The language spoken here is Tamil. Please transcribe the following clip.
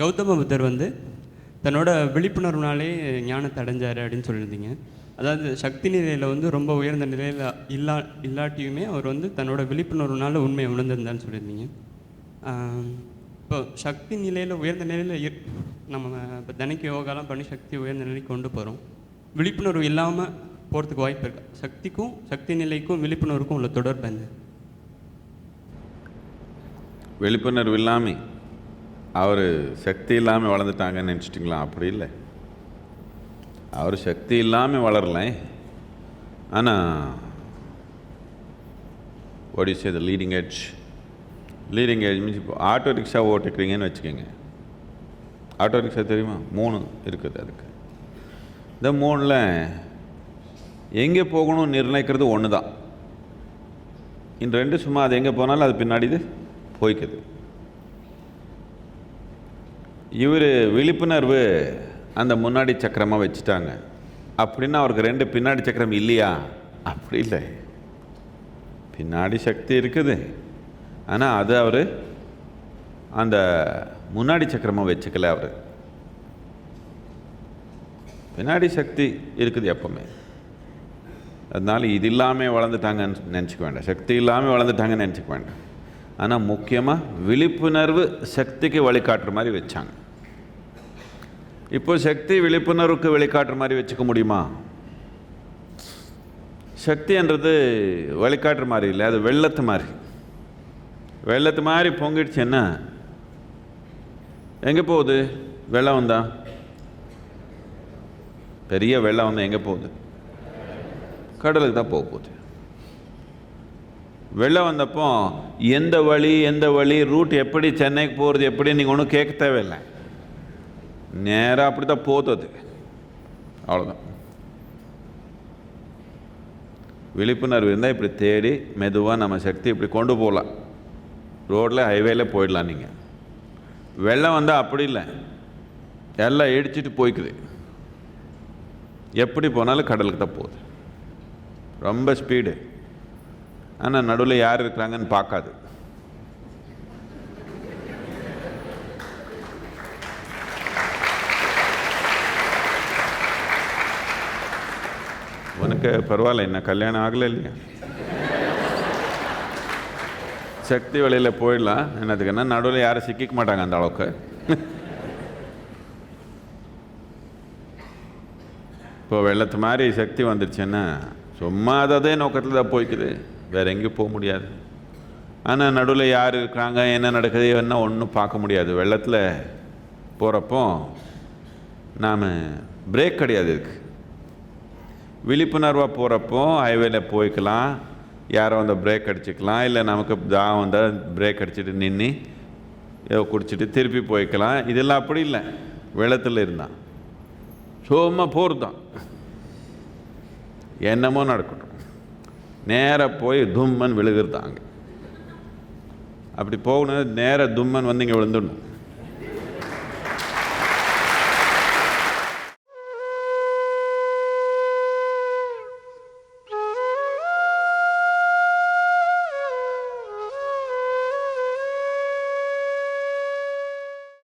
கௌதம புத்தர் வந்து தன்னோட விழிப்புணர்வுனாலே ஞானத்தை அடைஞ்சார் அப்படின்னு சொல்லியிருந்தீங்க. அதாவது சக்தி நிலையில் வந்து ரொம்ப உயர்ந்த நிலையில் இல்லா இல்லாட்டியுமே அவர் வந்து தன்னோட விழிப்புணர்வுனால உண்மையை உணர்ந்திருந்தான்னு சொல்லியிருந்தீங்க. இப்போ சக்தி நிலையில் உயர்ந்த நிலையில் நம்ம இப்போ தினைக்கு யோகாலாம் பண்ணி சக்தி உயர்ந்த நிலைக்கு கொண்டு போகிறோம் விழிப்புணர்வு இல்லாமல் போகிறதுக்கு வாய்ப்பு இருக்கா. சக்திக்கும் சக்தி நிலைக்கும் விழிப்புணர்வுக்கும் உள்ள தொடர்பு என்ன? விழிப்புணர்வு இல்லாமல் அவர் சக்தி இல்லாமல் வளர்ந்துட்டாங்கன்னு நினச்சிட்டிங்களா? அப்படி இல்லை. அவர் சக்தி இல்லாமல் வளரல. ஆனால் ஒடி say the leading edge leading edge means இப்போ ஆட்டோ ரிக்ஷா ஓட்டுக்கிறீங்கன்னு வச்சுக்கோங்க. ஆட்டோ ரிக்ஷா தெரியுமா? மூணு இருக்குது அதுக்கு. இந்த மூணில் எங்கே போகணும்னு நிர்ணயிக்கிறது ஒன்று தான் இந்த ரெண்டு சும்மா அது எங்கே போனாலும் அது பின்னாடி இது போய்க்குது. இவர் விழிப்புணர்வு அந்த முன்னாடி சக்கரமாக வச்சுட்டாங்க. அப்படின்னா அவருக்கு ரெண்டு பின்னாடி சக்கரம் இல்லையா? அப்படி இல்லை. பின்னாடி சக்தி இருக்குது. ஆனால் அது அவர் அந்த முன்னாடி சக்கரமாக வச்சுக்கல அவர். பின்னாடி சக்தி இருக்குது எப்பவுமே. அதனால் இது இல்லாமல் வளர்ந்துட்டாங்கன்னு நினச்சிக்க வேண்டாம். சக்தி இல்லாமல் வளர்ந்துட்டாங்கன்னு நினச்சிக்க வேண்டாம். ஆனால் முக்கியமாக விழிப்புணர்வு சக்திக்கு வழிகாட்டுற மாதிரி வச்சாங்க. இப்போ சக்தி விழிப்புணர்வுக்கு வெளிக்காட்டுற மாதிரி வச்சுக்க முடியுமா? சக்தின்றது வழிகாட்டுற மாதிரி இல்லை அது வெள்ளத்து மாதிரி. வெள்ளத்து மாதிரி பொங்கிடுச்சுன்னா எங்கே போகுது? வெள்ளம் வந்தா? பெரிய வெள்ளம் வந்தால் எங்கே போகுது? கடலுக்கு தான் போக போகுது. வெள்ளம் வந்தப்போ எந்த வழி எந்த வழி ரூட் எப்படி சென்னைக்கு போகிறது எப்படி நீங்கள் ஒன்றும் கேட்க தேவையில்லை. நேராக அப்படி தான் போகுது அது. அவ்வளோதான் விழிப்புணர்வு இருந்தால் இப்படி தேடி மெதுவாக நம்ம சக்தி இப்படி கொண்டு போகலாம். ரோட்டில் ஹைவேல போயிடலாம் நீங்கள் வெள்ளம் வந்தால் அப்படி இல்லை. எல்லாம் இடிச்சிட்டு போய்க்குது. எப்படி போனாலும் கடலுக்கு தான் போகுது. ரொம்ப ஸ்பீடு. ஆனால் நடுவில் யார் இருக்கிறாங்கன்னு பார்க்காது. எனக்கு பரவாயில்ல என்ன கல்யாணம் ஆகலை இல்லையா? சக்தி வழியில் போயிடலாம். என்னதுக்குன்னா நடுவில் யாரும் சிக்கிக்க மாட்டாங்க அந்த அளவுக்கு. இப்போ வெள்ளத்து மாதிரி சக்தி வந்துருச்சுன்னா சும்மா அதே நோக்கத்தில் தான் போய்க்குது. வேற எங்கேயும் போக முடியாது. ஆனால் நடுவில் யார் இருக்கிறாங்க என்ன நடக்குது என்ன ஒன்றும் பார்க்க முடியாது. வெள்ளத்தில் போகிறப்போ நாம் பிரேக் கிடையாது இருக்குது விழிப்புணர்வாக போகிறப்போ ஹைவேல போய்க்கலாம். யாரோ வந்து பிரேக் அடிச்சுக்கலாம். இல்லை நமக்கு தாகம் வந்தால் பிரேக் அடிச்சுட்டு நின்று ஏதோ குடிச்சிட்டு திருப்பி போய்க்கலாம். இதெல்லாம் அப்படி இல்லை. வெள்ளத்தில் இருந்தான் சும்மா போகிறதான் என்னமோ நடக்கட்டும். நேராக போய் தும்மன் விழுகிறதாங்க. அப்படி போகணும். நேராக தும்மன் வந்து இங்கே விழுந்துடணும்.